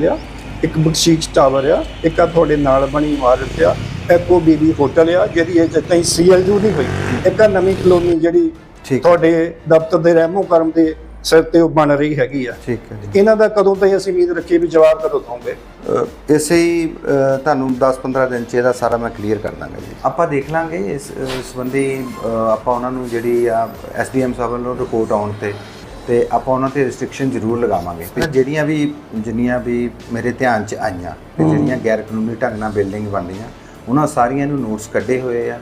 ਲਿਆ ਇੱਕ ਬਖਸ਼ੀਸ਼ ਟਾਵਰ ਆ ਇੱਕ ਆ ਤੁਹਾਡੇ ਨਾਲ ਬਣੀ ਇਮਾਰਤ ਆ ਉਹ ਬੀਬੀ ਹੋਟਲ ਆ ਜਿਹੜੀ ਇਹ ਜਿੱਦਾਂ ਸੀਐਲਯੂ ਨਹੀਂ ਹੋਈ ਇੱਕ ਆ ਨਵੀਂ ਕਲੋਨੀ ਜਿਹੜੀ। ਤੁਹਾਡੇ ਦਫ਼ਤਰ ਦੇ ਰਹਿਮੋ ਕਰਮ ਦੇ ਸਿਰ ਤੇ ਉਹ ਬਣ ਰਹੀ ਹੈਗੀ ਆ। ਠੀਕ ਹੈ ਇਹਨਾਂ ਦਾ ਕਦੋਂ ਤਾਈਂ ਅਸੀਂ ਉਮੀਦ ਰੱਖੀਏ ਵੀ ਜਵਾਬ ਕਦੋਂ ਦਵਾਂਗੇ ਇਸੇ ਹੀ ਤੁਹਾਨੂੰ 10-15 ਦਿਨ ਚ ਇਹਦਾ ਸਾਰਾ ਮੈਂ ਕਲੀਅਰ ਕਰ ਦਾਂਗਾ ਜੀ। ਆਪਾਂ ਦੇਖ ਲਾਂਗੇ ਇਸ ਸੰਬੰਧੀ ਆਪਾਂ ਉਹਨਾਂ ਨੂੰ ਜਿਹੜੀ ਆ ਐਸਡੀਐਮ ਸਾਹਿਬ ਵੱਲੋਂ ਰਿਪੋਰਟ ਆਉਣ ਤੇ। ਤੇ ਆਪਾਂ ਉਹਨਾਂ ਤੇ ਰੈਸਟ੍ਰਿਕਸ਼ਨ ਜ਼ਰੂਰ ਲਗਾਵਾਂਗੇ। ਤੇ ਜਿਹੜੀਆਂ ਵੀ ਜਿੰਨੀਆਂ ਵੀ ਮੇਰੇ ਧਿਆਨ ਚ ਆਈਆਂ ਤੇ ਜਿਹੜੀਆਂ ਗੈਰ ਕਾਨੂੰਨੀ ਢੰਗ ਨਾਲ ਬਿਲਡਿੰਗ ਬਣਦੀਆਂ ਉਹਨਾਂ ਸਾਰੀਆਂ ਨੂੰ ਨੋਟਸ ਕੱਢੇ ਹੋਏ ਆ।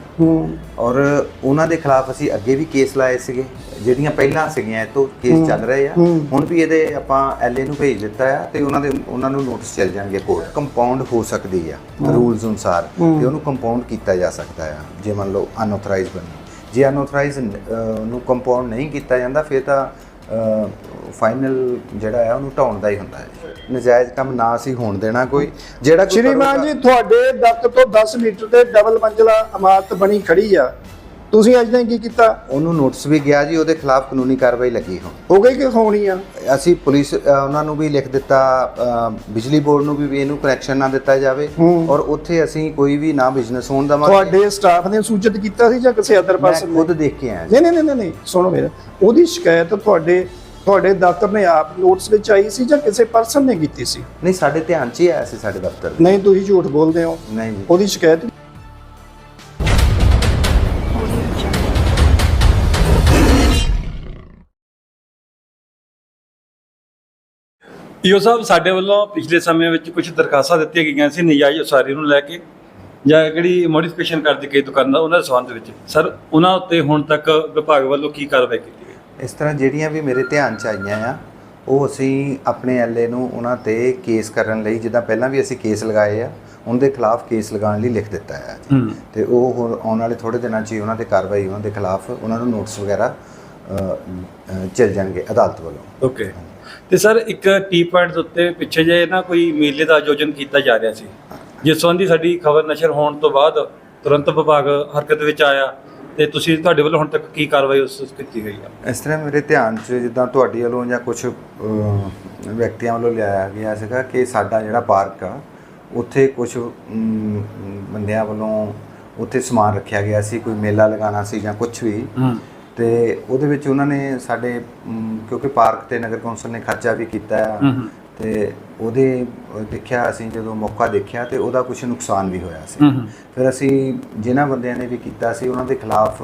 ਔਰ ਉਹਨਾਂ ਦੇ ਖਿਲਾਫ ਅਸੀਂ ਅੱਗੇ ਵੀ ਕੇਸ ਲਾਏ ਸੀਗੇ ਜਿਹੜੀਆਂ ਪਹਿਲਾਂ ਸੀਗੀਆਂ ਇਹ ਤੋਂ ਕੇਸ ਚੱਲ ਰਹੇ ਆ। ਹੁਣ ਵੀ ਇਹਦੇ ਆਪਾਂ ਐਲਏ ਨੂੰ ਭੇਜ ਦਿੱਤਾ ਆ ਤੇ ਉਹਨਾਂ ਦੇ ਉਹਨਾਂ ਨੂੰ ਨੋਟਿਸ ਚੱਲ ਜਾਣਗੇ ਕੋਰਟ ਕੰਪਾਊਂਡ ਹੋ ਸਕਦੀ ਆ ਰੂਲਸ ਅਨੁਸਾਰ ਤੇ ਉਹਨੂੰ ਕੰਪਾਊਂਡ ਕੀਤਾ ਜਾ ਸਕਦਾ ਆ ਜੇ ਮੰਨ ਲਓ ਅਨਆਥੋਰਾਈਜ਼ ਬਣੀ। ਜੇ ਅਨਆਥੋਰਾਈਜ਼ ਨੂੰ ਕੰਪਾਊਂਡ ਨਹੀਂ ਕੀਤਾ ਜਾਂਦਾ ਫਿਰ ਤਾਂ ਫਾਈਨਲ ਜਿਹੜਾ ਆ ਉਹਨੂੰ ਢਾਉਣ ਦਾ ਹੀ ਹੁੰਦਾ ਹੈ। ਨਜਾਇਜ਼ ਕੰਮ ਨਾ ਅਸੀਂ ਹੋਣ ਦੇਣਾ ਕੋਈ। ਜਿਹੜਾ ਸ਼੍ਰੀਮਾਨ ਜੀ ਤੁਹਾਡੇ ਦਫ਼ਤਰ ਤੋਂ 10 ਮੀਟਰ ਤੇ ਡਬਲ ਮੰਜ਼ਲਾ ਇਮਾਰਤ ਬਣੀ ਖੜੀ ਆ। ਤੁਸੀਂ ਅੱਜ ਤਾਈਂ ਕੀ ਕੀਤਾ? ਉਹਨੂੰ ਨੋਟਿਸ ਵੀ ਗਿਆ ਜੀ ਉਹਦੇ ਖਿਲਾਫ ਕਾਨੂੰਨੀ ਕਾਰਵਾਈ ਲੱਗੀ ਹੁਣ। ਹੋ ਗਈ ਕਿ ਹੋਣੀ ਆ? ਅਸੀਂ ਪੁਲਿਸ ਅ, ਉਹਨਾਂ ਨੂੰ ਵੀ ਲਿਖ ਦਿੱਤਾ ਅ, ਬਿਜਲੀ ਬੋਰਡ ਨੂੰ ਵੀ ਵੀ ਇਹਨੂੰ ਕਨੈਕਸ਼ਨ ਨਾ ਦਿੱਤਾ ਜਾਵੇ। ਹੂੰ। ਔਰ ਉੱਥੇ ਅਸੀਂ ਕੋਈ ਵੀ ਨਾ ਬਿਜ਼ਨਸ ਹੋਣ ਦਵਾਂਗੇ। ਤੁਹਾਡੇ ਸਟਾਫ ਨੇ ਸੂਚਿਤ ਕੀਤਾ ਸੀ ਜਾਂ ਕਿਸੇ ਅਦਰ ਮੈਂ ਖੁਦ ਦੇਖ ਕੇ ਆਇਆ ਜੀ। ਨਹੀਂ ਨਹੀਂ ਨਹੀਂ ਨਹੀਂ ਸੁਣੋ ਮੇਰਾ। ਉਹਦੀ ਸ਼ਿਕਾਇਤ ਤੁਹਾਡੇ ਤੁਹਾਡੇ ਦਫ਼ਤਰ ਨੇ ਆਪ ਨੋਟਿਸ ਵਿੱਚ ਆਈ ਸੀ ਜਾਂ ਕਿਸੇ ਪਰਸਨ ਨੇ ਕੀਤੀ ਸੀ? ਨਹੀਂ ਸਾਡੇ ਧਿਆਨ 'ਚ ਹੀ ਆਇਆ ਸੀ ਸਾਡੇ ਦਫ਼ਤਰ ਨਹੀਂ ਤੁਸੀਂ ਝੂਠ ਬੋਲਦੇ ਹੋ। ਨਹੀਂ ਜੀ। ਉਹਦੀ ਸ਼ਿਕਾਇਤ ਈਓ ਸਾਹਿਬ ਸਾਡੇ ਵੱਲੋਂ ਪਿਛਲੇ ਸਮੇਂ ਵਿੱਚ ਕੁਝ ਦਰਖਾਸਤਾਂ ਦਿੱਤੀਆਂ ਗਈਆਂ ਸੀ ਨਜਾਇਜ਼ ਉਸਾਰੀ ਨੂੰ ਲੈ ਕੇ ਜਾਂ ਜਿਹੜੀ ਮੋਡੀਫਿਕੇਸ਼ਨ ਕਰ ਦਿੱਤੀ ਗਈ ਦੁਕਾਨਾਂ ਦਾ ਉਹਨਾਂ ਦੇ ਸੰਬੰਧ ਵਿੱਚ। ਸਰ ਉਹਨਾਂ ਉੱਤੇ ਹੁਣ ਤੱਕ ਵਿਭਾਗ ਵੱਲੋਂ ਕੀ ਕਾਰਵਾਈ ਕੀਤੀ ਗਈ? ਇਸ ਤਰ੍ਹਾਂ ਜਿਹੜੀਆਂ ਵੀ ਮੇਰੇ ਧਿਆਨ 'ਚ ਆਈਆਂ ਆ ਉਹ ਅਸੀਂ ਆਪਣੇ ਐਲਏ ਨੂੰ ਉਹਨਾਂ ਤੇ ਕੇਸ ਕਰਨ ਲਈ ਜਿੱਦਾਂ ਪਹਿਲਾਂ ਵੀ ਅਸੀਂ ਕੇਸ ਲਗਾਏ ਆ ਉਹਨਾਂ ਦੇ ਖਿਲਾਫ ਕੇਸ ਲਗਾਉਣ ਲਈ ਲਿਖ ਦਿੱਤਾ ਹੈ ਹੂੰ। ਤੇ ਉਹ ਆਉਣ ਵਾਲੇ ਥੋੜੇ ਦਿਨਾਂ 'ਚ ਹੀ ਉਹਨਾਂ ਤੇ ਕਾਰਵਾਈ ਉਹਨਾਂ ਦੇ ਖਿਲਾਫ ਉਹਨਾਂ ਨੂੰ ਨੋਟਿਸ ਵਗੈਰਾ ਚੱਲ ਜਾਣਗੇ ਅਦਾਲਤ ਵੱਲੋਂ। ਓਕੇ ਤੇ ਸਰ ਇੱਕ ਟੀ ਪੁਆਇੰਟ ਦੇ ਉੱਤੇ ਪਿੱਛੇ ਜੇ ਨਾ ਕੋਈ ਮੇਲੇ ਦਾ ਆਯੋਜਨ ਕੀਤਾ ਜਾ ਰਿਹਾ ਸੀ। ਜਿਸ ਸੰਬੰਧੀ ਸਾਡੀ ਖਬਰ ਨਸ਼ਰ ਹੋਣ ਤੋਂ ਬਾਅਦ ਤੁਰੰਤ ਵਿਭਾਗ ਹਰਕਤ ਵਿੱਚ ਆਇਆ ਤੇ ਤੁਸੀਂ ਤੁਹਾਡੇ ਵੱਲੋਂ ਹੁਣ ਤੱਕ ਕੀ ਕਾਰਵਾਈ ਉਸ ਕੀਤੀ ਗਈ ਆ ਇਸ ਤਰ੍ਹਾਂ ਮੇਰੇ ਧਿਆਨ 'ਚ ਜਿੱਦਾਂ ਤੁਹਾਡੀ ਵੱਲੋਂ ਜਾਂ ਕੁਝ ਵਿਅਕਤੀਆਂ ਵੱਲੋਂ ਲਿਆਇਆ ਗਿਆ ਸੀਗਾ ਕਿ ਸਾਡਾ ਜਿਹੜਾ ਪਾਰਕ ਆ ਉੱਥੇ ਕੁਝ ਬੰਦਿਆਂ ਵੱਲੋਂ ਉੱਥੇ ਸਮਾਨ ਰੱਖਿਆ ਗਿਆ ਸੀ ਕੋਈ ਮੇਲਾ ਲਗਾਉਣਾ ਸੀ ਜਾਂ ਕੁਝ ਵੀ। ਤੇ ਉਹਦੇ ਵਿੱਚ ਉਹਨਾਂ ਨੇ ਸਾਡੇ ਕਿਉਂਕਿ ਪਾਰਕ ਤੇ ਨਗਰ ਕੌਂਸਲ ਨੇ ਖਰਚਾ ਵੀ ਕੀਤਾ ਹੂੰ ਤੇ ਉਹਦੇ ਦੇਖਿਆ ਅਸੀਂ ਜਦੋਂ ਮੌਕਾ ਦੇਖਿਆ ਤੇ ਉਹਦਾ ਕੁਝ ਨੁਕਸਾਨ ਵੀ ਹੋਇਆ ਸੀ। ਫਿਰ ਅਸੀਂ ਜਿਨ੍ਹਾਂ ਬੰਦਿਆਂ ਨੇ ਵੀ ਕੀਤਾ ਸੀ ਉਹਨਾਂ ਦੇ ਖਿਲਾਫ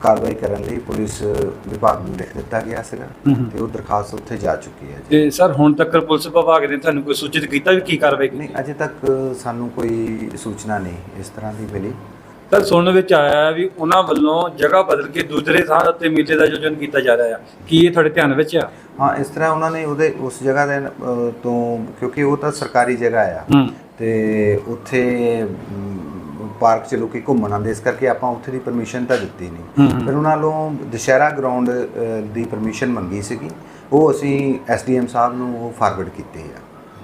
ਕਾਰਵਾਈ ਕਰਨ ਲਈ ਪੁਲਿਸ ਵਿਭਾਗ ਨੂੰ ਲਿਖ ਦਿੱਤਾ ਗਿਆ ਸੀਗਾ। ਤੇ ਉਹ ਦਰਖਾਸਤ ਉੱਥੇ ਜਾ ਚੁੱਕੀ ਹੈ ਜੀ। ਤੇ ਸਰ ਹੁਣ ਤੱਕ ਪੁਲਿਸ ਵਿਭਾਗ ਨੇ ਤੁਹਾਨੂੰ ਕੋਈ ਸੂਚਿਤ ਕੀਤਾ ਵੀ ਕੀ ਕਾਰਵਾਈ ਨਹੀਂ ਅਜੇ ਤੱਕ ਸਾਨੂੰ ਕੋਈ ਸੂਚਨਾ ਨਹੀਂ ਇਸ ਤਰ੍ਹਾਂ ਦੀ ਮਿਲੀ। ਸਰ ਸੁਣਨ ਵਿੱਚ ਆਇਆ ਵੀ ਉਹਨਾਂ ਵੱਲੋਂ ਜਗ੍ਹਾ ਬਦਲ ਕੇ ਦੂਸਰੇ ਥਾਂ ਉੱਤੇ ਮੇਲੇ ਦਾ ਆਯੋਜਨ ਕੀਤਾ ਜਾ ਰਿਹਾ ਹੈ। ਕੀ ਇਹ ਤੁਹਾਡੇ ਧਿਆਨ ਵਿੱਚ ਆ? ਹਾਂ ਇਸ ਤਰ੍ਹਾਂ ਉਹਨਾਂ ਨੇ ਉਹਦੇ ਉਸ ਜਗ੍ਹਾ ਦੇ ਤੋਂ ਕਿਉਂਕਿ ਉਹ ਤਾਂ ਸਰਕਾਰੀ ਜਗ੍ਹਾ ਆ। ਹੂੰ। ਤੇ ਉੱਥੇ ਪਾਰਕ 'ਚ ਲੋਕੀ ਘੁੰਮਣ ਆਉਂਦੇ ਇਸ ਕਰਕੇ ਆਪਾਂ ਉੱਥੇ ਦੀ ਪਰਮਿਸ਼ਨ ਤਾਂ ਦਿੱਤੀ ਨਹੀਂ। ਫਿਰ ਉਹਨਾਂ ਵੱਲੋਂ ਦੁਸ਼ਹਿਰਾ ਗਰਾਊਂਡ ਦੀ ਪਰਮਿਸ਼ਨ ਮੰਗੀ ਸੀਗੀ। ਉਹ ਅਸੀਂ ਐਸਡੀਐਮ ਸਾਹਿਬ ਨੂੰ ਉਹ ਫਾਰਵਰਡ ਕੀਤੀ ਆ।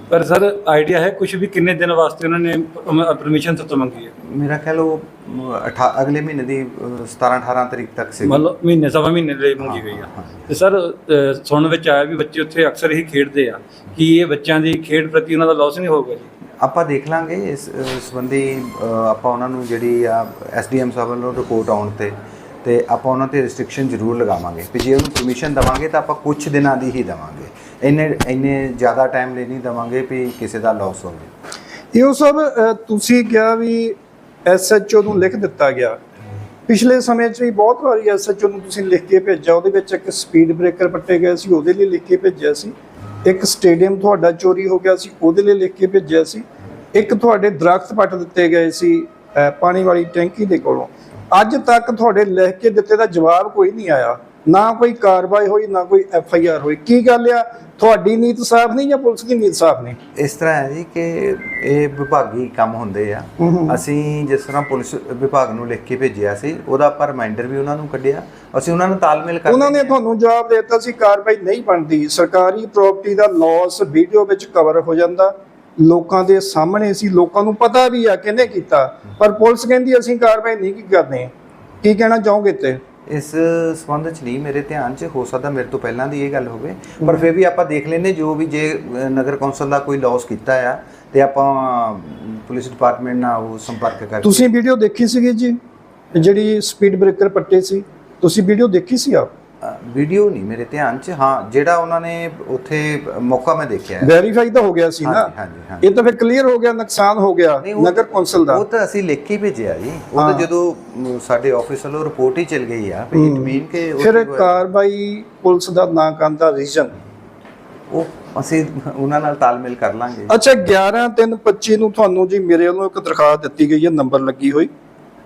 ਪਰ ਸਰ ਆਈਡੀਆ ਹੈ ਕੁਝ ਵੀ ਕਿੰਨੇ ਦਿਨ ਵਾਸਤੇ ਉਹਨਾਂ ਨੇ ਪਰਮਿਸ਼ਨ ਤੋਂ ਮੰਗੀ ਹੈ? ਮੇਰਾ ਖਿਆਲ ਉਹ ਅਠਾ- ਅਗਲੇ ਮਹੀਨੇ ਦੀ 17 18 ਤਰੀਕ ਤੱਕ ਸੀ ਮੰਨ ਲਓ ਮਹੀਨੇ ਸਵਾ ਮਹੀਨੇ ਲਈ ਮੰਗੀ ਗਈ ਆ। ਤੇ ਸਰ ਅ, ਸੁਣਨ ਵਿੱਚ ਆਇਆ ਵੀ ਬੱਚੇ ਉੱਥੇ ਅਕਸਰ ਹੀ ਖੇਡਦੇ ਆ। ਕੀ ਇਹ ਬੱਚਿਆਂ ਦੀ ਖੇਡ ਪ੍ਰਤੀ ਉਹਨਾਂ ਦਾ ਲਾਸ ਨਹੀਂ ਹੋਊਗਾ ਜੀ? ਆਪਾਂ ਦੇਖ ਲਾਂਗੇ ਇਸ ਅ, ਸੰਬੰਧੀ ਅ, ਆਪਾਂ ਉਹਨਾਂ ਨੂੰ ਜਿਹੜੀ ਆ ਐਸਡੀਐਮ ਸਾਹਿਬ ਵੱਲੋਂ ਰਿਪੋਰਟ ਆਉਣ ਤੇ ਤੇ ਆਪਾਂ ਉਹਨਾਂ ਤੇ ਰੈਸਟ੍ਰਿਕਸ਼ਨ ਜ਼ਰੂਰ ਲਗਾਵਾਂਗੇ। ਵੀ ਜੇ ਉਹਨੂੰ ਪਰਮਿਸ਼ਨ ਦਵਾਂਗੇ ਤਾਂ ਆਪਾਂ ਕੁਝ ਦਿਨਾਂ ਦੀ ਹੀ ਦਵਾਂਗੇ। ਇੰਨੇ ਇੰਨੇ ਜ਼ਿਆਦਾ ਟਾਈਮ ਲਈ ਨਹੀਂ ਦਵਾਂਗੇ ਵੀ ਕਿਸੇ ਦਾ ਲਾਸ ਹੋਵੇ। ਇਹੋ ਸਭ ਤੁਸੀਂ ਕਿਹਾ ਵੀ ਐਸਐਚਓ ਨੂੰ ਲਿਖ ਦਿੱਤਾ ਗਿਆ। ਪਿਛਲੇ ਸਮੇਂ 'ਚ ਵੀ ਬਹੁਤ ਵਾਰੀ ਐਸਐਚਓ ਨੂੰ ਤੁਸੀਂ ਲਿਖ ਕੇ ਭੇਜਿਆ, ਉਹਦੇ ਵਿੱਚ ਇੱਕ ਸਪੀਡ ਬ੍ਰੇਕਰ ਪੱਟੇ ਗਏ ਸੀ, ਉਹਦੇ ਲਈ ਲਿਖ ਕੇ ਭੇਜਿਆ ਸੀ। ਇੱਕ ਸਟੇਡੀਅਮ ਤੁਹਾਡਾ ਚੋਰੀ ਹੋ ਗਿਆ ਸੀ, ਉਹਦੇ ਲਈ ਲਿਖ ਕੇ ਭੇਜਿਆ ਸੀ। ਇੱਕ ਤੁਹਾਡੇ ਦਰਖਤ ਪੱਟ ਦਿੱਤੇ ਗਏ ਸੀ ਪਾਣੀ ਵਾਲੀ ਟੈਂਕੀ ਦੇ ਕੋਲੋਂ। ਅੱਜ ਤੱਕ ਤੁਹਾਡੇ ਲਿਖ ਕੇ ਦਿੱਤੇ ਦਾ ਜਵਾਬ ਕੋਈ ਨਹੀਂ ਆਇਆ। ਨਾ ਕੋਈ ਕਾਰਵਾਈ ਹੋਈ ਨਾ ਕੋਈ ਐਫ ਆਈ ਆਰ ਹੋਈ। ਕੀ ਗੱਲ ਆ? ਤੁਹਾਡੀ ਨੀਤ ਸਾਫ਼ ਨਹੀਂ ਜਾਂ ਪੁਲਿਸ ਦੀ ਨੀਤ ਸਾਫ਼ ਨਹੀਂ? ਇਸ ਤਰ੍ਹਾਂ ਹੈ ਜੀ ਕਿ ਇਹ ਵਿਭਾਗੀ ਕੰਮ ਹੁੰਦੇ ਆ। ਅਸੀਂ ਜਿਸ ਤਰ੍ਹਾਂ ਪੁਲਿਸ ਵਿਭਾਗ ਨੂੰ ਲਿਖ ਕੇ ਭੇਜਿਆ ਸੀ ਉਹਦਾ ਆਪਾਂ ਰਿਮਾਈਂਡਰ ਵੀ ਉਹਨਾਂ ਨੂੰ ਕੱਢਿਆ। ਅਸੀਂ ਉਹਨਾਂ ਨੂੰ ਤਾਲਮੇਲ ਕਰ ਉਹਨਾਂ ਨੇ ਤੁਹਾਨੂੰ ਜਵਾਬ ਦਿੱਤਾ ਸੀ ਕਾਰਵਾਈ ਨਹੀਂ ਬਣਦੀ। ਸਰਕਾਰੀ ਪ੍ਰਾਪਰਟੀ ਦਾ ਲਾਸ ਵੀਡੀਓ ਵਿੱਚ ਕਵਰ ਹੋ ਜਾਂਦਾ। ਲੋਕਾਂ ਦੇ ਸਾਹਮਣੇ ਸੀ ਲੋਕਾਂ ਨੂੰ ਪਤਾ ਵੀ ਆ ਕਿਹਨੇ ਕੀਤਾ। ਪਰ ਪੁਲਿਸ ਕਹਿੰਦੀ ਅਸੀਂ ਕਾਰਵਾਈ ਨਹੀਂ ਕੀ ਕਰਦੇ ਕੀ ਕਹਿਣਾ ਚਾਹੋਗੇ ਤੇ ਇਸ ਸੰਬੰਧ ਚ ਨਹੀਂ ਮੇਰੇ ਧਿਆਨ ਚ, ਹੋ ਸਕਦਾ ਮੇਰੇ ਤੋਂ ਪਹਿਲਾਂ ਦੀ ਇਹ ਗੱਲ ਹੋਵੇ, ਪਰ ਫਿਰ ਵੀ ਆਪਾਂ ਦੇਖ ਲੈਨੇ ਜੋ ਵੀ ਜੇ ਨਗਰ ਕੌਂਸਲ ਦਾ ਕੋਈ ਲਾਸ ਕੀਤਾ ਆ, ਤੇ ਆਪਾਂ ਪੁਲਿਸ ਡਿਪਾਰਟਮੈਂਟ ਨਾਲ ਉਹ ਸੰਪਰਕ ਕਰਕੇ ਤੁਸੀਂ ਵੀਡੀਓ ਦੇਖੀ ਸੀਗੀ ਜੀ, ਜਿਹੜੀ ਸਪੀਡ ਬ੍ਰੇਕਰ ਪੱਟੇ ਸੀ, ਤੁਸੀਂ ਵੀਡੀਓ ਦੇਖੀ ਸੀ ਆਪ? ਵੀਡੀਓ ਨਹੀਂ ਮੇਰੇ ਧਿਆਨ ਚ। ਹਾਂ ਜਿਹੜਾ ਉਹਨਾਂ ਨੇ ਉੱਥੇ ਮੌਕਾ ਮੈਂ ਦੇਖਿਆ। ਵੈਰੀਫਾਈ ਤਾਂ ਹੋ ਗਿਆ ਸੀ ਨਾ। ਹਾਂਜੀ ਹਾਂਜੀ ਹਾਂਜੀ। ਇਹ ਤਾਂ ਫਿਰ ਕਲੀਅਰ ਹੋ ਗਿਆ ਨੁਕਸਾਨ ਹੋ ਗਿਆ ਨਗਰ ਕੌਂਸਲ ਦਾ। ਉਹ ਤਾਂ ਅਸੀਂ ਲਿਖ ਕੇ ਭੇਜਿਆ ਜੀ। ਉਹ ਤਾਂ। ਜਦੋਂ ਸਾਡੇ ਆਫਿਸ ਵੱਲੋਂ ਰਿਪੋਰਟ ਹੀ ਚਲ ਗਈ ਆ ਵੀ ਇਟ ਮੀਨ ਕਿ ਫਿਰ ਕਾਰਵਾਈ ਪੁਲਿਸ ਦਾ ਨਾ ਕਰਨ ਦਾ ਰੀਜ਼ਨ ਉਹ ਅਸੀਂ ਉਹਨਾਂ ਨਾਲ ਤਾਲਮੇਲ ਕਰ ਲਾਂਗੇ। ਅੱਛਾ 11 3 25 ਨੂੰ ਤੁਹਾਨੂੰ ਜੀ ਮੇਰੇ ਵੱਲੋਂ ਇੱਕ ਦਰਖਾਸਤ ਦਿੱਤੀ ਗਈ ਹੈ ਨੰਬਰ ਲੱਗੀ ਹੋਈ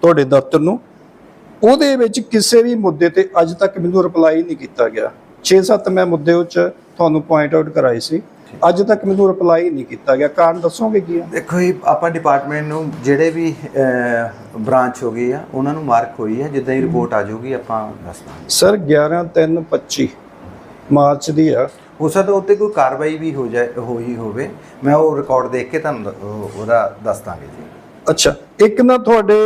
ਤੁਹਾਡੇ ਦਫ਼ਤਰ ਨੂੰ। ਉਹਦੇ ਵਿੱਚ ਕਿਸੇ ਵੀ ਮੁੱਦੇ ਤੇ ਅੱਜ ਤੱਕ ਮੈਨੂੰ ਰਿਪਲਾਈ ਨਹੀਂ ਕੀਤਾ ਗਿਆ। 6-7 ਮੈਂ ਮੁੱਦੇ ਉੱਚ ਤੁਹਾਨੂੰ ਪੁਆਇੰਟ ਆਊਟ ਕਰਾਏ ਸੀ। ਅੱਜ ਤੱਕ ਮੈਨੂੰ ਰਿਪਲਾਈ ਨਹੀਂ ਕੀਤਾ ਗਿਆ। ਕਾਰਨ ਦੱਸੋਗੇ ਕੀ ਆ? ਦੇਖੋ ਇਹ ਆਪਾਂ ਡਿਪਾਰਟਮੈਂਟ ਨੂੰ ਜਿਹੜੇ ਵੀ ਬ੍ਰਾਂਚ ਹੋ ਗਈ ਆ ਉਹਨਾਂ ਨੂੰ ਮਾਰਕ ਹੋਈ ਆ। ਜਿੱਦਾਂ ਹੀ ਰਿਪੋਰਟ ਆ ਜਾਊਗੀ ਆਪਾਂ ਦੱਸ ਦਾਂਗੇ। ਸਰ 11 3 25 ਮਾਰਚ ਦੀ ਆ। ਹੋ ਸਕਦਾ ਉੱਤੇ ਕੋਈ ਕਾਰਵਾਈ ਵੀ ਹੋ ਜਾਏ ਹੋਈ ਹੋਵੇ। ਮੈਂ ਉਹ ਰਿਕਾਰਡ ਦੇਖ ਕੇ ਤੁਹਾਨੂੰ ਉਹਦਾ ਦੱਸ ਦਾਂਗੇ ਜੀ। ਅੱਛਾ ਇੱਕ ਨਾ ਤੁਹਾਡੇ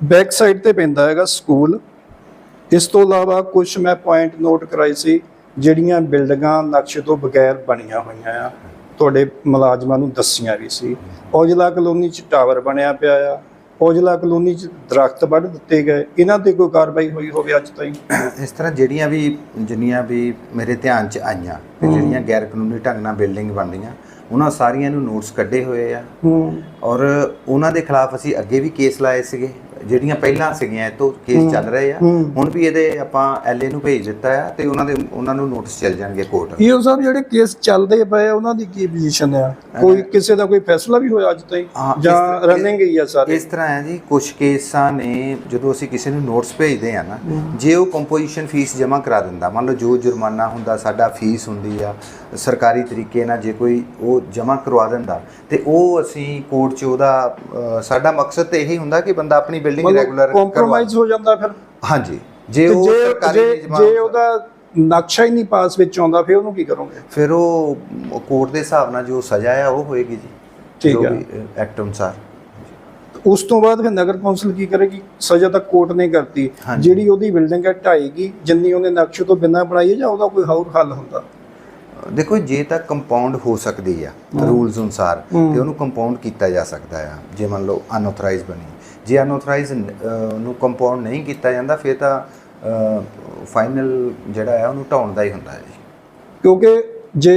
ਬੈਕ ਸਾਈਡ ਤੇ ਪੈਂਦਾ ਹੈਗਾ ਸਕੂਲ। ਇਸ ਤੋਂ ਇਲਾਵਾ ਕੁਝ ਮੈਂ ਪੁਆਇੰਟ ਨੋਟ ਕਰਾਏ ਸੀ ਜਿਹੜੀਆਂ ਬਿਲਡਿੰਗਾਂ ਨਕਸ਼ੇ ਤੋਂ ਬਗੈਰ ਬਣੀਆਂ ਹੋਈਆਂ ਆ। ਤੁਹਾਡੇ ਮੁਲਾਜ਼ਮਾਂ ਨੂੰ ਦੱਸੀਆਂ ਵੀ ਸੀ। ਔਜਲਾ ਕਲੋਨੀ 'ਚ ਟਾਵਰ ਬਣਿਆ ਪਿਆ ਆ। ਔਜਲਾ ਕਲੋਨੀ 'ਚ ਦਰਖਤ ਵੱਢ ਦਿੱਤੇ ਗਏ। ਇਹਨਾਂ ਤੇ ਕੋਈ ਕਾਰਵਾਈ ਹੋਈ ਹੋਵੇ ਅੱਜ ਤਾਈਂ? ਇਸ ਤਰ੍ਹਾਂ ਜਿਹੜੀਆਂ ਵੀ ਜਿੰਨੀਆਂ ਵੀ ਮੇਰੇ ਧਿਆਨ ਚ ਆਈਆਂ ਤੇ ਜਿਹੜੀਆਂ ਗੈਰ ਕਾਨੂੰਨੀ ਢੰਗ ਨਾਲ ਬਿਲਡਿੰਗ ਬਣਦੀਆਂ ਉਹਨਾਂ ਸਾਰੀਆਂ ਨੂੰ ਨੋਟਸ ਕੱਢੇ ਹੋਏ ਆ। ਔਰ ਉਹਨਾਂ ਦੇ ਖਿਲਾਫ ਅਸੀਂ ਅੱਗੇ ਵੀ ਕੇਸ ਲਾਏ ਸੀਗੇ। ਜਿਹੜੀਆਂ ਪਹਿਲਾਂ ਸੀਗੀਆਂ ਇਹ ਤੋਂ ਕੇਸ ਚੱਲ ਰਹੇ ਆ। ਹੁਣ ਵੀ ਇਹਦੇ ਆਪਾਂ ਐਲਏ ਨੂੰ ਭੇਜ ਦਿੱਤਾ ਆ ਤੇ ਉਹਨਾਂ ਦੇ ਉਹਨਾਂ ਨੂੰ ਨੋਟਿਸ ਚੱਲ ਜਾਣਗੇ ਕੋਰਟ ਈਓ ਸਾਹਿਬ ਜਿਹੜੇ ਕੇਸ ਚੱਲਦੇ ਪਏ ਉਹਨਾਂ ਦੀ ਕੀ ਪੋਜੀਸ਼ਨ ਆ? ਕੋਈ ਕਿਸੇ ਦਾ ਕੋਈ ਫੈਸਲਾ ਵੀ ਹੋਇਆ ਅੱਜ ਤਾਈਂ? ਜਾਂ ਰਨਿੰਗ ਹੀ ਆ ਸਾਰੇ? ਇਸ ਤਰ੍ਹਾਂ ਹੈ ਜੀ ਕੁਝ ਕੇਸਾਂ ਨੇ ਜਦੋਂ ਅਸੀਂ ਕਿਸੇ ਨੂੰ ਨੋਟਿਸ ਭੇਜਦੇ ਆ ਨਾ ਜੇ ਉਹ ਕੰਪੋਜੀਸ਼ਨ ਫੀਸ ਜਮ੍ਹਾਂ ਕਰਾ ਦਿੰਦਾ ਮੰਨ ਲਓ ਜੋ ਜੁਰਮਾਨਾ ਹੁੰਦਾ ਸਾਡਾ ਫੀਸ ਹੁੰਦੀ ਆ ਸਰਕਾਰੀ ਤਰੀਕੇ ਨਾਲ ਜੇ ਕੋਈ ਉਹ ਜਮ੍ਹਾਂ ਕਰਵਾ ਦਿੰਦਾ ਤੇ ਉਹ ਅਸੀਂ ਕੋਰਟ 'ਚ ਉਹਦਾ ਸਾਡਾ ਮਕਸਦ ਤੇ ਇਹੀ ਹੁੰਦਾ ਕਿ ਬੰਦਾ ਆਪਣੀ ਬਿਲਡਿੰਗ ਰੈਗੂਲਰ ਕੰਪਰੋਮਾਈਜ਼ ਹੋ ਜਾਂਦਾ ਫਿਰ। ਹਾਂਜੀ। ਜੇ ਉਹ ਸਰਕਾਰੀ ਜੇ ਉਹਦਾ ਨਕਸ਼ਾ ਹੀ ਨਹੀਂ ਪਾਸ ਵਿੱਚ ਆਉਂਦਾ ਫਿਰ ਉਹਨੂੰ ਕੀ ਕਰੋਗੇ? ਫਿਰ ਉਹ ਕੋਰਟ ਦੇ ਹਿਸਾਬ ਨਾਲ ਜੋ ਸਜ਼ਾ ਆ ਉਹ ਹੋਏਗੀ ਜੀ। ਠੀਕ। ਵੀ ਐਕਟ ਅਨੁਸਾਰ। ਉਸ ਤੋਂ ਬਾਅਦ ਫਿਰ ਨਗਰ ਕੌਂਸਲ ਕੀ ਕਰੇਗੀ ਸਜ਼ਾ ਤਾਂ ਕੋਰਟ ਨੇ ਕਰਤੀ। ਜਿਹੜੀ ਉਹਦੀ ਬਿਲਡਿੰਗ ਹੈ ਢਾਏਗੀ ਜਿੰਨੀ ਉਹਨੇ ਨਕਸ਼ੇ ਤੋਂ ਬਿਨਾਂ ਬਣਾਈ ਹੈ ਜਾਂ ਉਹਦਾ ਕੋਈ ਹੋਰ ਹੱਲ ਹੁੰਦਾ? ਦੇਖੋ ਜੇ ਤਾਂ ਕੰਪਾਊਂਡ ਹੋ ਸਕਦੀ ਆ ਰੂਲਸ ਅਨੁਸਾਰ ਤੇ ਉਹਨੂੰ ਕੰਪਾਊਂਡ ਕੀਤਾ ਜਾ ਸਕਦਾ ਆ। ਜੇ ਮੰਨ ਲਓ ਅਨਆਥੋਰਾਈਜ਼ ਬਣੀ। ਜੇ ਅਨਆਥੋਰਾਈਜ਼ ਨੂੰ ਕੰਪਾਊਂਡ ਨਹੀਂ ਕੀਤਾ ਜਾਂਦਾ ਫਿਰ ਤਾਂ ਫਾਈਨਲ ਜਿਹੜਾ ਆ ਉਹਨੂੰ ਢਾਉਣ ਦਾ ਹੀ ਹੁੰਦਾ ਹੈ ਜੀ। ਕਿਉਂਕਿ ਜੇ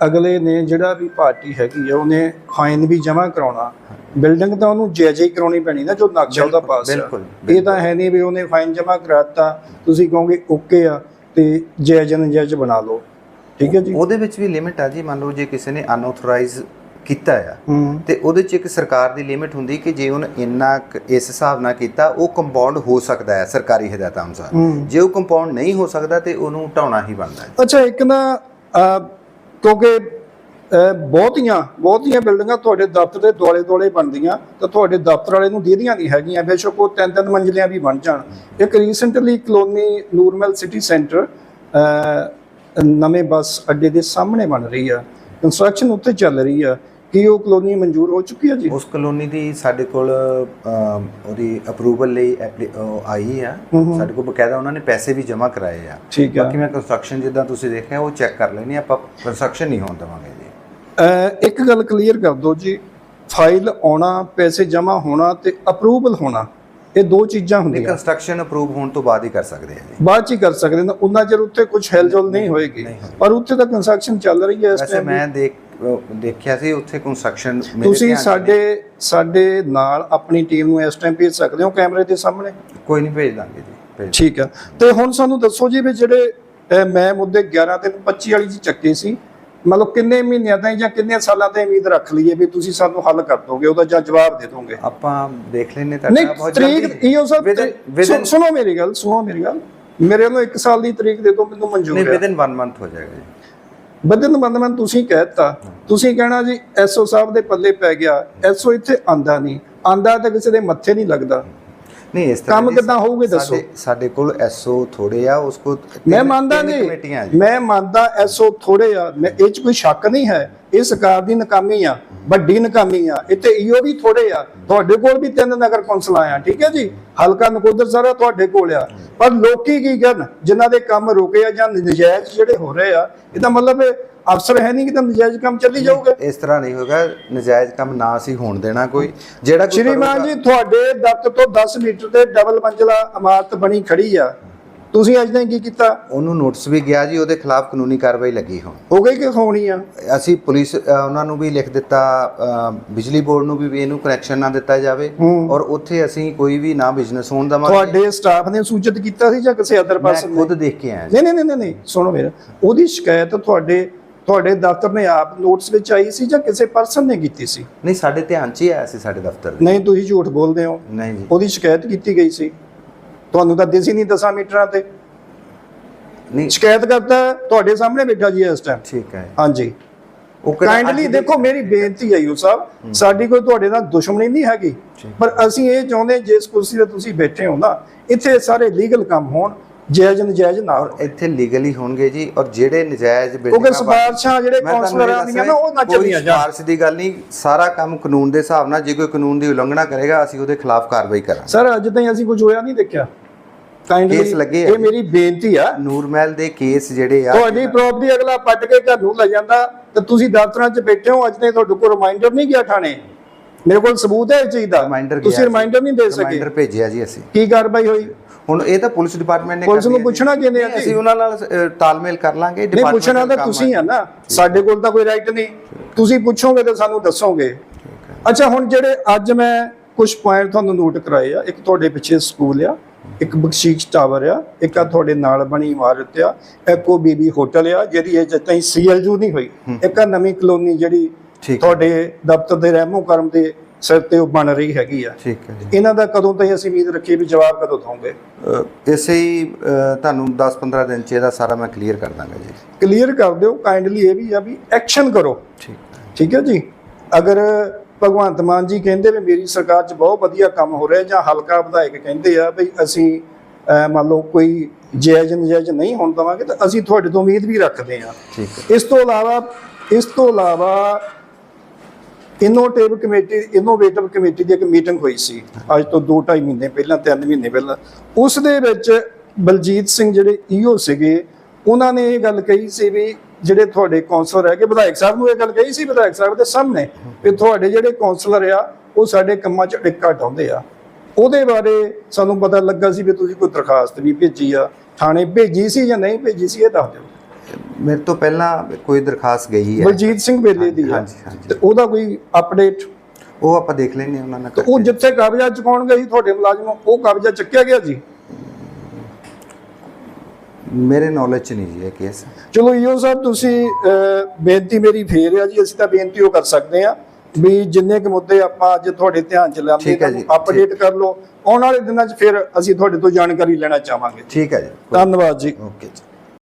ਅਗਲੇ ਨੇ ਜਿਹੜਾ ਵੀ ਪਾਰਟੀ ਹੈਗੀ ਆ ਉਹਨੇ ਫਾਈਨ ਵੀ ਜਮ੍ਹਾਂ ਕਰਾਉਣਾ ਬਿਲਡਿੰਗ ਤਾਂ ਉਹਨੂੰ ਜਾਇਜ਼ ਹੀ ਕਰਾਉਣੀ ਪੈਣੀ ਨਾ ਜੋ ਨਕਸ਼ਾ ਉਹਦਾ ਪਾਸ ਆ ਇਹ ਤਾਂ ਹੈ ਨਹੀਂ ਵੀ ਉਹਨੇ ਫਾਈਨ ਜਮ੍ਹਾਂ ਕਰਾਤਾ ਤੁਸੀਂ ਕਹੋਗੇ ਓਕੇ ਆ ਤੇ ਜਾਇਜ਼ ਨਜਾਇਜ਼ ਬਣਾ ਲਓ। ਠੀਕ ਹੈ ਜੀ? ਉਹਦੇ ਵਿੱਚ ਵੀ ਲਿਮਿਟ ਆ ਜੀ ਮੰਨ ਲਓ ਜੇ ਕਿਸੇ ਨੇ ਅਨਆਥੋਰਾਈਜ਼ ਕੀਤਾ ਆ। ਤੇ ਉਹਦੇ ਚ ਇੱਕ ਸਰਕਾਰ ਦੀ ਲਿਮਿਟ ਹੁੰਦੀ ਕਿ ਜੇ ਉਹਨੇ ਇੰਨਾ ਇਸ ਹਿਸਾਬ ਨਾਲ ਕੀਤਾ ਉਹ ਕੰਪਾਊਂਡ ਹੋ ਸਕਦਾ ਹੈ ਸਰਕਾਰੀ ਹਦਾਇਤਾਂ ਅਨੁਸਾਰ। ਜੇ ਉਹ ਕੰਪਾਊਂਡ ਨਹੀਂ ਹੋ ਸਕਦਾ ਤੇ ਉਹਨੂੰ ਢਾਉਣਾ ਹੀ ਬਣਦਾ ਹੈ। ਅੱਛਾ ਇੱਕ ਨਾ ਕਿਉਂਕਿ ਬਹੁਤੀਆਂ ਬਹੁਤੀਆਂ ਬਿਲਡਿੰਗਾਂ ਤੁਹਾਡੇ ਦਫ਼ਤਰ ਦੇ ਦੁਆਲੇ ਦੁਆਲੇ ਬਣਦੀਆਂ ਤਾਂ ਤੁਹਾਡੇ ਦਫ਼ਤਰ ਵਾਲੇ ਨੂੰ ਦੇਦੀਆਂ ਨਹੀਂ ਹੈਗੀਆਂ। ਬੇਸ਼ੱਕ ਉਹ ਤਿੰਨ ਤਿੰਨ ਮੰਜ਼ਲੀਆਂ ਵੀ ਬਣ ਜਾਣ। ਇੱਕ recently colony Nurmahal city centre ਨਵੇਂ ਬੱਸ ਅੱਡੇ ਦੇ ਸਾਹਮਣੇ ਬਣ ਰਹੀ ਆ। ਕੰਸਟਰਕਸ਼ਨ ਉੱਤੇ ਚੱਲ ਰਹੀ ਆ। ਕੀ ਉਹ ਕਲੋਨੀ ਮਨਜ਼ੂਰ ਹੋ ਚੁੱਕੀ ਆ ਜੀ? ਉਸ ਕਲੋਨੀ ਦੀ ਸਾਡੇ ਕੋਲ ਅਮ, ਉਹਦੀ ਅਪਰੂਵਲ ਲਈ ਐਪਲੀ- ਉਹ ਆਈ ਆ। ਸਾਡੇ ਕੋਲ ਬਕਾਇਦਾ ਉਹਨਾਂ ਨੇ ਪੈਸੇ ਵੀ ਜਮ੍ਹਾਂ ਕਰਾਏ ਆ। ਠੀਕ ਆ। ਬਾਕੀ ਮੈਂ ਕੰਸਟਰਕਸ਼ਨ ਜਿੱਦਾਂ ਤੁਸੀਂ ਦੇਖਿਆ ਉਹ ਚੈੱਕ ਕਰ ਲੈਣੀ ਆਪਾਂ ਕੰਸਟਰਕਸ਼ਨ ਨਹੀਂ ਹੋਣ ਦੇਵਾਂਗੇ ਜੀ। ਅਹ, ਇੱਕ ਗੱਲ ਕਲੀਅਰ ਕਰ ਦਿਓ ਜੀ। ਫਾਈਲ ਆਉਣਾ ਪੈਸੇ ਜਮ੍ਹਾਂ ਹੋਣਾ ਤੇ ਅਪਰੂਵਲ ਹੋਣਾ ਇਹ ਦੋ ਚੀਜ਼ਾਂ ਨਹੀਂ ਹੁੰਦੀਆਂ। ਕੰਸਟਰਕਸ਼ਨ ਅਪਰੂਵ ਹੋਣ ਤੋਂ ਬਾਅਦ ਹੀ ਕਰ ਸਕਦੇ ਆ ਜੀ। ਬਾਅਦ ਚ ਹੀ ਕਰ ਸਕਦੇ ਨੇ। ਉਹਨਾਂ ਚਿਰ ਉੱਤੇ ਕੁਝ ਹਿਲਜੁਲ ਨਹੀਂ ਹੋਏਗੀ। ਪਰ ਉੱਥੇ ਤਾਂ ਕੰਸਟਰਕਸ਼ਨ ਚੱਲ ਰਹੀ ਹੈ ਇਸ ਵੈਸੇ ਟਾਈਮ ਮੈਂ ਦੇਖ ਦੇਖਿਆ ਸੀ ਉੱਥੇ ਕੰਸਟਰਕਸ਼ਨ ਤੁਸੀਂ ਸਾਡੇ ਸਾਡੇ ਨਾਲ ਆਪਣੀ ਟੀਮ ਨੂੰ ਇਸ ਟਾਈਮ ਭੇਜ ਸਕਦੇ ਹੋ ਕੈਮਰੇ ਦੇ ਸਾਹਮਣੇ? ਕੋਈ ਨਹੀਂ ਭੇਜ ਦਾਂਗੇ ਜੀ ਠੀਕ ਆ। ਤੇ ਹੁਣ ਸਾਨੂੰ ਦੱਸੋ ਜੀ ਵੀ ਜਿਹੜੇ ਮੈਂ ਮੁੱਦੇ 11 ਤੇ 25 ਵਾਲੀ ਜੀ ਚੱਕੇ ਸੀ ਮਤਲਬ ਕਿੰਨੇ ਮਹੀਨਿਆਂ ਤਾਈਂ ਜਾਂ ਕਿੰਨੇ ਸਾਲਾਂ ਤਾਈਂ ਉਮੀਦ ਰੱਖ ਲਈਏ ਵੀ ਤੁਸੀਂ ਸਾਨੂੰ ਹੱਲ ਕਰ ਦੋਗੇ ਉਹਦਾ ਜਾਂ ਜਵਾਬ ਦੇ ਦੋਗੇ? ਆਪਾਂ ਦੇਖ ਲੈਨੇ ਨਹੀਂ ਤੁਹਾਡਾ ਬਹੁਤ ਤਰੀਕ ਇਹੋ within- ਸੁਣ- ਮੇਰੀ ਗੱਲ ਸੁਣੋ ਮੇਰੀ ਗੱਲ। ਮੇਰੇ ਨੂੰ 1 ਸਾਲ ਦੀ ਤਰੀਕ ਦੇ ਦਿਓ ਮੈਨੂੰ ਮਨਜ਼ੂਰ ਨਹੀਂ ਹੈ ਵਿਦਨ 1 ਮੰਥ ਹੋ ਜਾਏਗਾ ਜੀ। ਬਦਨ ਬੰਦਮਨ ਤੁਸੀਂ ਕਹਿਤਾ ਤੁਸੀਂ ਕਹਿਣਾ ਜੀ ਐਸਓ ਸਾਹਿਬ ਦੇ ਪੱਲੇ ਪੈ ਗਿਆ ਐਸਓ ਇੱਥੇ ਆਂਦਾ ਨਹੀਂ। ਆਂਦਾ ਤਾਂ ਕਿਸੇ ਦੇ ਮੱਥੇ ਨਹੀਂ ਲੱਗਦਾ। ਨਹੀਂ ਇਸ ਤਰ੍ਹਾਂ ਕੰਮ ਕਿੱਦਾਂ ਹੋਊਗੇ ਦੱਸੋ। ਸਾਡੇ- ਕੋਲ ਐਸਓ ਥੋੜੇ ਆ ਉਸ ਕੋ ਮੈਂ ਮੰਨਦਾ ਨਹੀਂ। ਮੈਂ ਮੰਨਦਾ ਐਸੋ ਥੋੜੇ ਆ। ਮੈਂ ਇਹ ਚ ਕੋਈ ਸ਼ੱਕ ਨਹੀਂ ਹੈ ਇਹ ਸਰਕਾਰ ਦੀ ਨਾਕਾਮੀ ਆ ਵੱਡੀ ਨਾਕਾਮੀ ਆ ਇੱਥੇ ਈਓ ਵੀ ਥੋੜੇ ਆ ਤੁਹਾਡੇ ਕੋਲ ਵੀ ਤਿੰਨ ਨਗਰ ਕੌਂਸਲ ਆ ਠੀਕ ਹੈ ਜੀ? ਹਲਕਾ ਨਕੋਦਰ ਸਾਰਾ ਤੁਹਾਡੇ ਕੋਲ ਆ। ਪਰ ਲੋਕੀ ਕੀ ਕਰਨ? ਜਿਨ੍ਹਾਂ ਦੇ ਕੰਮ ਰੁਕੇ ਆ ਜਾਂ ਨਜਾਇਜ਼ ਜਿਹੜੇ ਹੋ ਰਹੇ ਆ ਇਹਦਾ ਮਤਲਬ ਅਫਸਰ ਹੈ ਨਹੀਂ ਕਿ ਤਾਂ ਨਜਾਇਜ਼ ਕੰਮ ਚੱਲੀ ਜਾਊਗਾ? ਇਸ ਤਰ੍ਹਾਂ ਨਹੀਂ ਹੋਗਾ ਨਜਾਇਜ਼ ਕੰਮ ਨਾ ਅਸੀਂ ਹੋਣ ਦੇਣਾ ਕੋਈ। ਜਿਹੜਾ ਸ਼੍ਰੀਮਾਨ ਜੀ ਤੁਹਾਡੇ ਦਫ਼ਤਰ ਤੋਂ 10 ਮੀਟਰ ਤੇ ਡਬਲ ਮੰਜ਼ਲਾ ਇਮਾਰਤ ਬਣੀ ਖੜੀ ਆ। ਤੁਸੀਂ ਅੱਜ ਤਾਈਂ ਕੀ ਕੀਤਾ? ਉਹਨੂੰ ਨੋਟਿਸ ਵੀ ਗਿਆ ਜੀ ਉਹਦੇ ਖਿਲਾਫ ਕਾਨੂੰਨੀ ਕਾਰਵਾਈ ਲੱਗੀ ਹੁਣ। ਹੋ ਗਈ ਕਿ ਹੋਣੀ ਆ? ਅਸੀਂ ਪੁਲਿਸ ਅ, ਉਹਨਾਂ ਨੂੰ ਵੀ ਲਿਖ ਦਿੱਤਾ ਅ, ਬਿਜਲੀ ਬੋਰਡ ਨੂੰ ਵੀ ਵੀ ਇਹਨੂੰ ਕਨੈਕਸ਼ਨ ਨਾ ਦਿੱਤਾ ਜਾਵੇ। ਹੂੰ। ਔਰ ਉੱਥੇ ਅਸੀਂ ਕੋਈ ਵੀ ਨਾ ਬਿਜ਼ਨਸ ਹੋਣ ਦਵਾਂਗੇ। ਤੁਹਾਡੇ ਸਟਾਫ ਨੇ ਸੂਚਿਤ ਕੀਤਾ ਸੀ ਜਾਂ ਕਿਸੇ ਅਦਰ ਮੈਂ ਪਰਸਨ ਨੇ? ਖੁਦ ਦੇਖ ਕੇ ਆਇਆ ਜੀ। ਨਹੀਂ ਨਹੀਂ ਨਹੀਂ ਨਹੀਂ ਸੁਣੋ ਮੇਰਾ। ਉਹਦੀ ਸ਼ਿਕਾਇਤ ਤੁਹਾਡੇ ਤੁਹਾਡੇ ਦਫ਼ਤਰ ਨੇ ਆਪ ਨੋਟਿਸ ਵਿੱਚ ਆਈ ਸੀ ਜਾਂ ਕਿਸੇ ਪਰਸਨ ਨੇ ਕੀਤੀ ਸੀ? ਨਹੀਂ ਸਾਡੇ ਧਿਆਨ 'ਚ ਹੀ ਆਇਆ ਸੀ ਸਾਡੇ ਦਫ਼ਤਰ ਦੇ। ਨਹੀਂ ਤੁਸੀਂ ਝੂਠ ਬੋਲਦੇ ਹੋ। ਨਹੀਂ ਜੀ। ਉਹਦੀ ਸ਼ਿਕਾਇਤ ਕੀਤੀ ਗਈ ਸੀ? ਤੁਹਾਨੂੰ ਤਾਂ ਦਿਸੀ ਨਹੀਂ ਦਸਾਂ ਮੀਟਰਾਂ ਤੇ। ਨਹੀਂ। ਸ਼ਿਕਾਇਤ ਕਰਤਾ ਤੁਹਾਡੇ ਸਾਹਮਣੇ ਬੈਠਾ ਜੀ ਇਸ ਟਾਈਮ ਠੀਕ ਹੈ। ਹਾਂਜੀ। ਉਹ ਕਾਈਂਡਲੀ ਦੇਖੋ ਮੇਰੀ ਬੇਨਤੀ ਹੈ ਯੂ ਸਾਹਿਬ ਸਾਡੀ ਕੋਈ ਤੁਹਾਡੇ ਨਾਲ ਦੁਸ਼ਮਣੀ ਨਹੀਂ ਹੈਗੀ। ਪਰ ਅਸੀਂ ਇਹ ਚਾਹੁੰਦੇ ਜਿਸ ਕੁਰਸੀ ਤੇ ਤੁਸੀਂ ਬੈਠੇ ਹੋ ਨਾ ਇੱਥੇ ਸਾਰੇ ਲੀਗਲ ਕੰਮ ਹੋਣ ਜਾਇਜ਼ ਨਜਾਇਜ਼ ਨਾ ਇੱਥੇ ਲੀਗਲੀ ਹੋਣਗੇ ਜੀ ਔਰ ਜਿਹੜੇ ਨਜਾਇਜ਼ ਬਿਲਡਿੰਗਾਂ ਜਿਹੜੇ ਮੈਂ ਤੁਹਾਨੂੰ ਕੌਂਸਲਰਾਂ ਇਹ ਦੀਆਂ ਨਾ ਉਹ ਨਾ ਚੱਲੀਆਂ ਜਾਣ। ਸਿਫਾਰਸ਼ ਦੀ ਗੱਲ ਨਹੀਂ ਸਾਰਾ ਕੰਮ ਕਾਨੂੰਨ ਦੇ ਹਿਸਾਬ ਨਾਲ ਜੇ ਕੋਈ ਕਾਨੂੰਨ ਦੀ ਉਲੰਘਣਾ ਕਰੇਗਾ ਅਸੀਂ ਉਹਦੇ ਖਿਲਾਫ ਕਾਰਵਾਈ ਕਰਾਂਗੇ। ਸਰ ਅੱਜ ਤਾਈਂ ਅਸੀਂ ਕੁਝ ਹੋਇਆ ਨਹੀਂ ਦੇਖਿਆ। ਕੇਸ ਲੱਗੇ ਇਹ ਮੇਰੀ ਬੇਨਤੀ ਆ। ਨੂਰਮਹਿਲ ਦੇ ਕੇਸ ਜਿਹੜੇ ਆ। ਤੁਹਾਡੀ ਪ੍ਰਾਪਰਟੀ ਅਗਲਾ ਪੱਟ ਕੇ ਘਰ ਨੂੰ ਲੈ ਜਾਂਦਾ। ਤੇ ਤੁਸੀਂ ਦਫ਼ਤਰਾਂ 'ਚ ਬੈਠੇ ਹੋ ਅੱਜ ਤਾਈਂ ਤੁਹਾਡੇ ਕੋਲ ਰਿਮਾਈਂਡਰ ਨਹੀਂ ਗਿਆ ਥਾਣੇ। ਮੇਰੇ ਕੋਲ ਸਬੂਤ ਹੈ ਇਸ ਚੀਜ਼ ਦਾ। ਰਿਮਾਈਂਡਰ ਤੁਸੀਂ ਰਿਮਾਈਂਡਰ ਨਹੀਂ ਦੇ ਸਕੇ। ਰਿਮਾਈਂਡਰ ਭੇਜਿਆ ਜੀ ਅਸੀਂ। ਕੀ ਕਾਰਵਾਈ ਹੋਈ? ਹੁਣ ਇਹ ਤਾਂ ਪੁਲਿਸ ਡਿਪਾਰਟਮੈਂਟ ਨੇ ਪੁਲਿਸ ਨੂੰ। ਪੁੱਛਣਾ ਚਾਹੀਦੇ ਆ। ਅਸੀਂ ਉਹਨਾਂ ਨਾਲ ਤਾਲਮੇਲ ਕਰ ਲਾਂਗੇ। ਨਹੀਂ ਪੁੱਛਣਾ ਤਾਂ ਤੁਸੀਂ ਆ ਨਾ। ਸਾਡੇ ਕੋਲ ਤਾਂ ਕੋਈ ਰਾਈਟ ਨਹੀਂ। ਤੁਸੀਂ ਪੁੱਛੋਗੇ ਤਾਂ ਸਾਨੂੰ ਦੱਸੋਗੇ। ਅੱਛਾ ਹੁਣ ਜਿਹੜੇ ਅੱਜ ਮੈਂ ਕੁਝ ਪੁਆਇੰਟ ਤੁਹਾਨੂੰ ਨੋਟ ਕਰਾਏ ਆ। ਇੱਕ ਤੁਹਾਡੇ ਪਿੱਛੇ ਸਕੂਲ ਆ। ਇੱਕ ਬਖਸ਼ੀਸ਼ ਟਾਵਰ ਆ ਇੱਕ ਆ ਤੁਹਾਡੇ ਨਾਲ ਬਣੀ ਇਮਾਰਤ ਆ ਉਹ ਬੀਬੀ ਹੋਟਲ ਆ ਜਿਹਦੀ ਇਹ ਜਤਾਈ ਸੀਐਲਯੂ ਨਹੀਂ ਹੋਈ ਇੱਕ ਆ ਨਵੀਂ ਕਲੋਨੀ ਜਿਹੜੀ। ਤੁਹਾਡੇ ਦਫ਼ਤਰ ਦੇ ਰਹਿਮੋ ਕਰਮ ਦੇ ਸਿਰ ਤੇ ਉਹ ਬਣ ਰਹੀ ਹੈਗੀ ਆ। ਠੀਕ ਹੈ ਜੀ। ਇਹਨਾਂ ਦਾ ਕਦੋਂ ਤਾਈਂ ਅਸੀਂ ਉਮੀਦ ਰੱਖੀਏ ਵੀ ਜਵਾਬ ਕਦੋਂ ਦਵਾਂਗੇ ਇਸੇ ਹੀ ਤੁਹਾਨੂੰ 10-15 ਦਿਨ ਚ ਇਹਦਾ ਸਾਰਾ ਮੈਂ ਕਲੀਅਰ ਕਰ ਦਾਂਗਾ ਜੀ। ਕਲੀਅਰ ਕਰ ਦਿਓ ਕਾਈਂਡਲੀ ਇਹ ਵੀ ਆ ਵੀ ਐਕਸ਼ਨ ਕਰੋ। ਠੀਕ। ਠੀਕ ਹੈ ਜੀ? ਅਗਰ ਭਗਵੰਤ ਮਾਨ ਜੀ ਕਹਿੰਦੇ ਵੀ ਮੇਰੀ ਸਰਕਾਰ 'ਚ ਬਹੁਤ ਵਧੀਆ ਕੰਮ ਹੋ ਰਿਹਾ ਜਾਂ ਹਲਕਾ ਵਿਧਾਇਕ ਕਹਿੰਦੇ ਆ ਵੀ ਅਸੀਂ ਮੰਨ ਲਓ ਕੋਈ ਜਾਇਜ਼ ਨਜਾਇਜ਼ ਨਹੀਂ ਹੋਣ ਦਵਾਂਗੇ ਤਾਂ ਅਸੀਂ ਤੁਹਾਡੇ ਤੋਂ ਉਮੀਦ ਵੀ ਰੱਖਦੇ ਆ ਇਸ ਤੋਂ ਇਲਾਵਾ ਇਸ ਤੋਂ ਇਲਾਵਾ ਇਨੋਵੇਟਿਵ ਕਮੇਟੀ ਇਨੋਵੇਟਿਵ ਕਮੇਟੀ ਦੀ ਇੱਕ ਮੀਟਿੰਗ ਹੋਈ ਸੀ ਅੱਜ ਤੋਂ 2.5 ਮਹੀਨੇ ਪਹਿਲਾਂ 3 ਮਹੀਨੇ ਪਹਿਲਾਂ। ਉਸ ਦੇ ਵਿੱਚ ਬਲਜੀਤ ਸਿੰਘ ਜਿਹੜੇ ਈਓ ਸੀਗੇ ਉਹਨਾਂ ਨੇ ਇਹ ਗੱਲ ਕਹੀ ਸੀ ਵੀ ਜਿਹੜੇ ਤੁਹਾਡੇ ਕਾਉਂਸਲਰ ਹੈਗੇ ਵਿਧਾਇਕ ਸਾਹਿਬ ਨੂੰ ਇਹ ਗੱਲ ਕਹੀ ਸੀ ਵਿਧਾਇਕ ਸਾਹਿਬ ਦੇ ਸਾਹਮਣੇ ਵੀ ਤੁਹਾਡੇ ਜਿਹੜੇ ਕਾਉਂਸਲਰ ਆ ਉਹ ਸਾਡੇ ਕੰਮਾਂ 'ਚ ਡਿੱਕਾ ਢਾਉਂਦੇ ਆ। ਉਹਦੇ ਬਾਰੇ ਸਾਨੂੰ ਪਤਾ ਲੱਗਾ ਸੀ ਵੀ ਤੁਸੀਂ ਕੋਈ ਦਰਖਾਸਤ ਵੀ ਭੇਜੀ ਆ ਥਾਣੇ ਭੇਜੀ ਸੀ ਜਾਂ ਨਹੀਂ ਭੇਜੀ ਸੀ ਇਹ ਦੱਸ ਦਿਓ। ਮੇਰੇ ਤੋਂ ਪਹਿਲਾਂ ਕੋਈ ਦਰਖਾਸਤ ਗਈ ਹੈ। ਬਲਜੀਤ ਸਿੰਘ ਵੇਲੇ ਦੀ ਹਾਂਜੀ, ਹਾਂਜੀ। ਤੇ ਉਹਦਾ ਕੋਈ ਅਪਡੇਟ ਉਹ ਆਪਾਂ ਦੇਖ ਹਾਂ ਉਹਨਾਂ ਨਾਲ ਉਹ। ਜਿੱਥੇ ਕਬਜ਼ਾ ਚੁਕਾਉਣ ਸੀ ਤੁਹਾਡੇ ਮੁਲਾਜ਼ਮ ਉਹ ਕਬਜ਼ਾ ਚੱਕਿਆ ਗਿਆ ਜੀ? ਮੇਰੇ ਨੌਲੇਜ ਚ ਨਹੀਂ ਜੀ ਇਹ ਕੇਸ ਚਲੋ ਈਓ ਸਾਹਿਬ ਤੁਸੀਂ ਬੇਨਤੀ ਮੇਰੀ ਫੇਰ ਆ ਜੀ ਅਸੀਂ ਤਾਂ ਬੇਨਤੀ ਉਹ ਕਰ ਸਕਦੇ ਆ ਵੀ ਜਿੰਨੇ ਕੁ ਮੁੱਦੇ ਆਪਾਂ ਅੱਜ ਤੁਹਾਡੇ ਧਿਆਨ ਚ ਲਿਆਂਦੇ ਅਪਡੇਟ ਕਰ ਲਓ। ਆਉਣ ਵਾਲੇ ਦਿਨਾਂ 'ਚ ਫਿਰ ਅਸੀਂ ਤੁਹਾਡੇ ਤੋਂ ਜਾਣਕਾਰੀ ਲੈਣਾ ਚਾਹਾਂਗੇ। ਠੀਕ ਹੈ ਜੀ। ਧੰਨਵਾਦ ਜੀ। ਓਕੇ ਜੀ।